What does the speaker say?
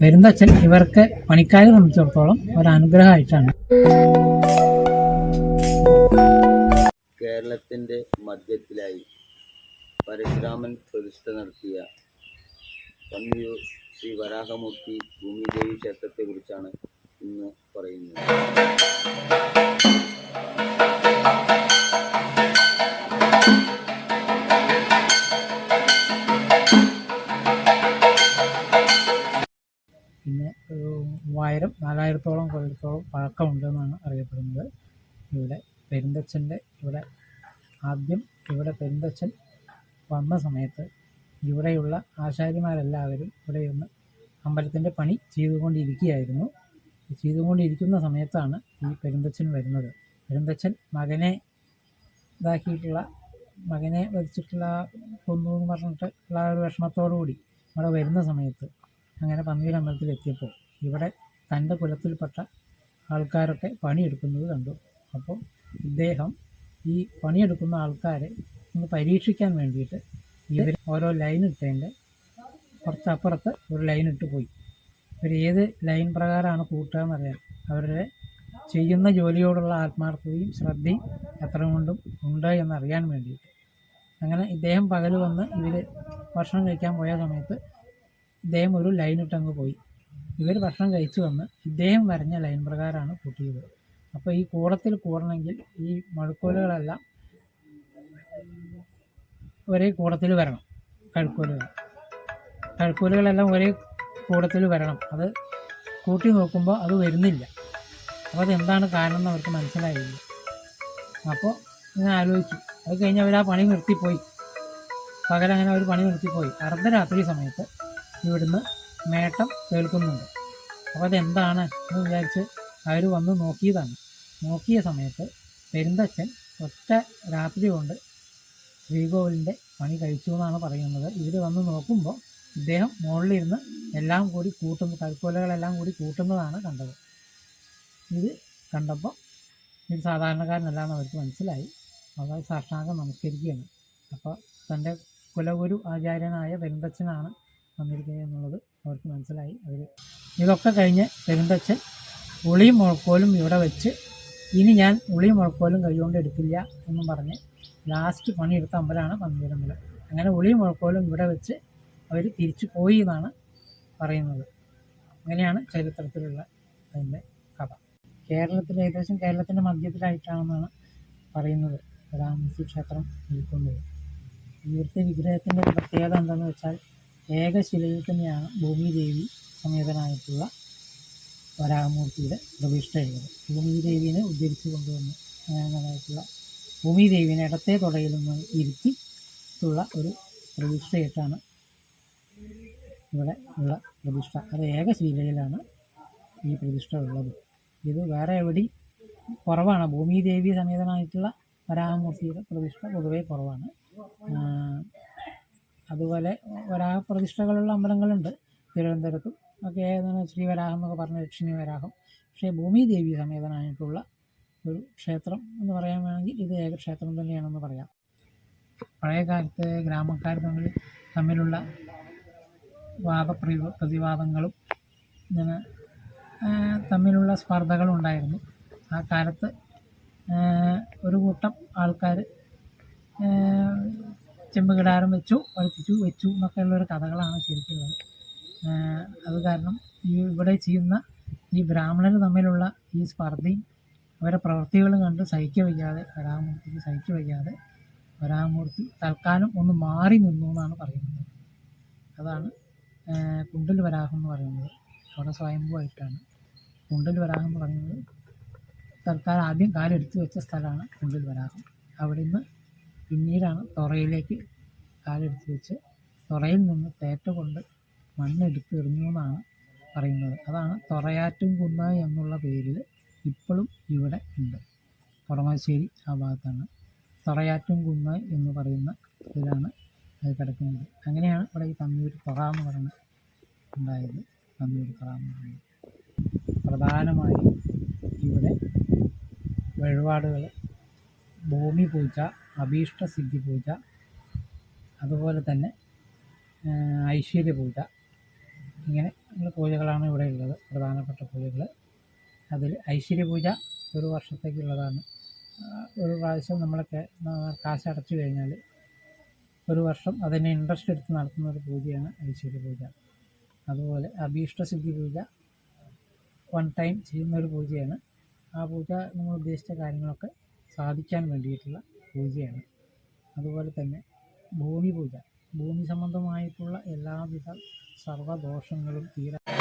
പെരുന്തച്ഛൻ ഇവർക്ക് പണിക്കാരെ സംബന്ധിച്ചിടത്തോളം ഒരു അനുഗ്രഹമായിട്ടാണ് കേരളത്തിന്റെ മധ്യത്തിലായി പരശുരാമൻ പ്രതിഷ്ഠ നടത്തിയ പന്നിയൂർ ശ്രീ വരാഹമൂർത്തി ഭൂമിദേവി ക്ഷേത്രത്തെക്കുറിച്ചാണ് ഇന്ന് പറയുന്നത്. മൂവായിരം നാലായിരത്തോളം കൊല്ലത്തോളം പഴക്കമുണ്ടെന്നാണ് അറിയപ്പെടുന്നത്. ഇവിടെ പെരുന്തച്ഛന്റെ ഇവിടെ ആദ്യം ഇവിടെ പെരുന്തച്ഛൻ വന്ന സമയത്ത് ഇവിടെയുള്ള ആശാരിമാരെല്ലാവരും ഇവിടെ ഇരുന്ന് അമ്പലത്തിന്റെ പണി ചെയ്തുകൊണ്ടിരിക്കുകയായിരുന്നു. ചെയ്തുകൊണ്ടിരിക്കുന്ന സമയത്താണ് ഈ പെരുന്തച്ഛൻ വരുന്നത്. പെരുന്തച്ഛൻ മകനെ ഇതാക്കിയിട്ടുള്ള മകനെ വധിച്ചിട്ടുള്ള കൊന്നു എന്ന് പറഞ്ഞിട്ട് ഉള്ള ആ ഒരു വിഷമത്തോടു കൂടി ഇവിടെ വരുന്ന സമയത്ത് അങ്ങനെ പന്നീർ അമ്പലത്തിൽ എത്തിയപ്പോൾ ഇവിടെ തന്റെ കുലത്തിൽപ്പെട്ട ആൾക്കാരൊക്കെ പണിയെടുക്കുന്നത് കണ്ടു. അപ്പോൾ ഇദ്ദേഹം ഈ പണിയെടുക്കുന്ന ആൾക്കാരെ ഒന്ന് പരീക്ഷിക്കാൻ വേണ്ടിയിട്ട് ഇവർ ഓരോ ലൈൻ ഇട്ടതിന്റെ കുറച്ചപ്പുറത്ത് ഒരു ലൈൻ ഇട്ട് പോയി. ഇവർ ഏത് ലൈൻ പ്രകാരമാണ് കൂട്ടുക എന്നറിയാം അവരുടെ ചെയ്യുന്ന ജോലിയോടുള്ള ആത്മാർത്ഥതയും ശ്രദ്ധയും എത്ര കൊണ്ടും ഉണ്ട് എന്നറിയാൻ വേണ്ടിയിട്ട്. അങ്ങനെ ഇദ്ദേഹം പകൽ വന്ന് ഇവർ ഭക്ഷണം കഴിക്കാൻ പോയ സമയത്ത് ഇദ്ദേഹം ഒരു ലൈൻ ഇട്ടങ്ങ് പോയി. ഇവർ ഭക്ഷണം കഴിച്ചു വന്ന് ഇദ്ദേഹം വരഞ്ഞ ലൈൻ പ്രകാരമാണ് കൂട്ടിയത്. അപ്പോൾ ഈ കൂടത്തിൽ കൂടണമെങ്കിൽ ഈ മഴക്കോലുകളെല്ലാം ഒരേ കൂടത്തിൽ വരണം. കഴുക്കോലുകൾ. കഴുക്കോലുകളെല്ലാം ഒരേ കൂടത്തിൽ വരണം. അത് കൂട്ടി നോക്കുമ്പോൾ അത് വരുന്നില്ല. അപ്പോൾ അതെന്താണ് കാരണം എന്ന് അവർക്ക് മനസ്സിലായില്ല. അപ്പോൾ ഇങ്ങനെ ആലോചിച്ചു. അത് കഴിഞ്ഞ് അവർ ആ പണി നിർത്തിപ്പോയി. പകലങ്ങനെ അവർ പണി നിർത്തിപ്പോയി. അർദ്ധരാത്രി സമയത്ത് ഇവിടുന്ന് മേട്ടം കേൾക്കുന്നുണ്ട്. അപ്പോൾ അതെന്താണ് എന്ന് വിചാരിച്ച് അവർ വന്ന് നോക്കിയതാണ്. നോക്കിയ സമയത്ത് പെരുന്തച്ഛൻ ഒറ്റ രാത്രി കൊണ്ട് ശ്രീകോവിലിന്റെ പണി കഴിച്ചു എന്നാണ് പറയുന്നത്. ഇവർ വന്ന് നോക്കുമ്പോൾ ഇദ്ദേഹം മുകളിലിരുന്ന് എല്ലാം കൂടി കൂട്ടുന്ന കൽക്കോലകളെല്ലാം കൂടി കൂട്ടുന്നതാണ് കണ്ടത്. ഇത് കണ്ടപ്പോൾ ഇത് സാധാരണക്കാരനല്ല എന്ന് അവർക്ക് മനസ്സിലായി. അവർ സാഷ്ടാംഗം നമസ്കരിക്കുകയാണ്. അപ്പോൾ തന്റെ കുലഗുരു ആചാര്യനായ പെരുന്തച്ഛനാണ് വന്നിരിക്കുന്നത് എന്നുള്ളത് അവർക്ക് മനസ്സിലായി. അവർ ഇതൊക്കെ കഴിഞ്ഞ് പെരുന്തച്ഛൻ ഉളിയും മുഴക്കോലും ഇവിടെ വെച്ച് ഇനി ഞാൻ ഉളിയും മുഴക്കോലും കൈകൊണ്ട് എടുക്കില്ല എന്നും പറഞ്ഞ് ലാസ്റ്റ് പണിയെടുത്ത അമ്പലമാണ് പന്തീരമ്പലം അങ്ങനെ ഉളിയും മുഴക്കോലും ഇവിടെ വെച്ച് അവർ തിരിച്ചു പോയി എന്നാണ് പറയുന്നത്. അങ്ങനെയാണ് ചരിത്രത്തിലുള്ള അതിന്റെ കഥ. കേരളത്തിൽ ഏകദേശം കേരളത്തിന്റെ മധ്യത്തിലായിട്ടാണെന്നാണ് പറയുന്നത്. രാമസി ക്ഷേത്രം നിൽക്കുന്നത് ഇവിടുത്തെ വിഗ്രഹത്തിന്റെ പ്രത്യേകത എന്താണെന്ന് വെച്ചാൽ ഏകശിലയിൽ തന്നെയാണ് ഭൂമിദേവി സമേതനായിട്ടുള്ള വരാഹമൂർത്തിയുടെ പ്രതിഷ്ഠ പ്രതിഷ്ഠയുള്ളത്. ഭൂമിദേവിനെ ഉദ്ധരിച്ചു കൊണ്ടുവന്ന് അങ്ങനെയായിട്ടുള്ള ഭൂമിദേവിനെ ഇടത്തെ തുടയിൽ നിന്ന് ഇരുത്തിയിട്ടുള്ള ഒരു പ്രതിഷ്ഠയായിട്ടാണ് ഇവിടെ ഉള്ള പ്രതിഷ്ഠ. അത് ഏകശീലയിലാണ് ഈ പ്രതിഷ്ഠ ഉള്ളത്. ഇത് വേറെ എവിടെയും കുറവാണ്. ഭൂമിദേവി സമേതനായിട്ടുള്ള വരാഹമൂർത്തിയുടെ പ്രതിഷ്ഠ പൊതുവേ കുറവാണ്. അതുപോലെ വരാഹ പ്രതിഷ്ഠകളുള്ള അമ്പലങ്ങളുണ്ട് തിരുവനന്തപുരത്ത്. ഒക്കെ ഏതാണ് ശ്രീവരാഹം എന്നൊക്കെ പറഞ്ഞ ലക്ഷ്മി വരാഹം. പക്ഷേ ഭൂമിദേവി സമേതനായിട്ടുള്ള ഒരു ക്ഷേത്രം എന്ന് പറയാൻ വേണമെങ്കിൽ ഇത് ഏക ക്ഷേത്രം തന്നെയാണെന്ന് പറയാം. പഴയ കാലത്ത് ഗ്രാമക്കാർ തമ്മിൽ തമ്മിലുള്ള വാദപ്രി പ്രതിവാദങ്ങളും ഇങ്ങനെ തമ്മിലുള്ള സ്പർദ്ധകളും ഉണ്ടായിരുന്നു. ആ കാലത്ത് ഒരു കൂട്ടം ആൾക്കാർ ചെമ്പ് കിടാരം വെച്ചു പഠിപ്പിച്ചു വെച്ചു എന്നൊക്കെയുള്ള ഒരു കഥകളാണ് ശരിക്കുള്ളത് അത് കാരണം ഈ ഇവിടെ ചെയ്യുന്ന ഈ ബ്രാഹ്മണർ തമ്മിലുള്ള ഈ സ്പർദ്ധയും അവരെ പ്രവൃത്തികളും കണ്ട് സഹിക്ക വയ്യാതെ വരാമൂർത്തിക്ക് സഹിക്ക വയ്യാതെ വരാമൂർത്തി തൽക്കാലം ഒന്ന് മാറി നിന്നു എന്നാണ് പറയുന്നത്. അതാണ് കുണ്ടൽ വരാഹം എന്ന് പറയുന്നത്. അവിടെ സ്വയംഭൂവായിട്ടാണ്. കുണ്ടൽ വരാഹം എന്ന് പറയുന്നത് തൽക്കാലം ആദ്യം കാലെടുത്ത് വെച്ച സ്ഥലമാണ് കുണ്ടൽ വരാഹം. അവിടെ നിന്ന് പിന്നീടാണ് തുറയിലേക്ക് കാലെടുത്ത് വെച്ച് തുറയിൽ നിന്ന് തേറ്റ കൊണ്ട് മണ്ണെടുത്ത് എറിഞ്ഞു എന്നാണ് പറയുന്നത്. അതാണ് തുറയാറ്റും കുന്ന് എന്നുള്ള പേരിൽ ഇപ്പോഴും ഇവിടെ ഉണ്ട്. പുറമശ്ശേരി ആ ഭാഗത്താണ്. തുറയാറ്റും കുന്ന് എന്ന് പറയുന്ന ഇതിലാണ് അത് കിടക്കുന്നത്. അങ്ങനെയാണ് ഇവിടെ ഈ തമ്മിയൂർ തുറ എന്ന് പറയുന്നത് ഉണ്ടായത്. തമ്മിയൂർ തുറ എന്ന് പറയുന്നത്. പ്രധാനമായും ഇവിടെ വഴിപാടുകൾ ഭൂമി പൂജ അഭീഷ്ട സിദ്ധി പൂജ അതുപോലെ തന്നെ ഐശ്വര്യ പൂജ. ഇങ്ങനെ ഉള്ള പൂജകളാണ് ഇവിടെ ഉള്ളത് പ്രധാനപ്പെട്ട പൂജകൾ അതിൽ ഐശ്വര്യ പൂജ ഒരു വർഷത്തേക്കുള്ളതാണ്. ഒരു പ്രാവശ്യം നമ്മളൊക്കെ കാശ് അടച്ചു കഴിഞ്ഞാൽ ഒരു വർഷം അതിനെ ഇൻട്രസ്റ്റ് എടുത്ത് നടത്തുന്ന ഒരു പൂജയാണ് ഐശ്വര്യ പൂജ. അതുപോലെ അഭീഷ്ട സിദ്ധി പൂജ വൺ ടൈം ചെയ്യുന്ന ഒരു പൂജയാണ്. ആ പൂജ നമ്മൾ ഉദ്ദേശിച്ച കാര്യങ്ങളൊക്കെ സാധിക്കാൻ വേണ്ടിയിട്ടുള്ള പൂജയാണ്. അതുപോലെ തന്നെ ഭൂമി പൂജ. ഭൂമി സംബന്ധമായിട്ടുള്ള എല്ലാവിധ സർവദോഷങ്ങളും തീരാൻ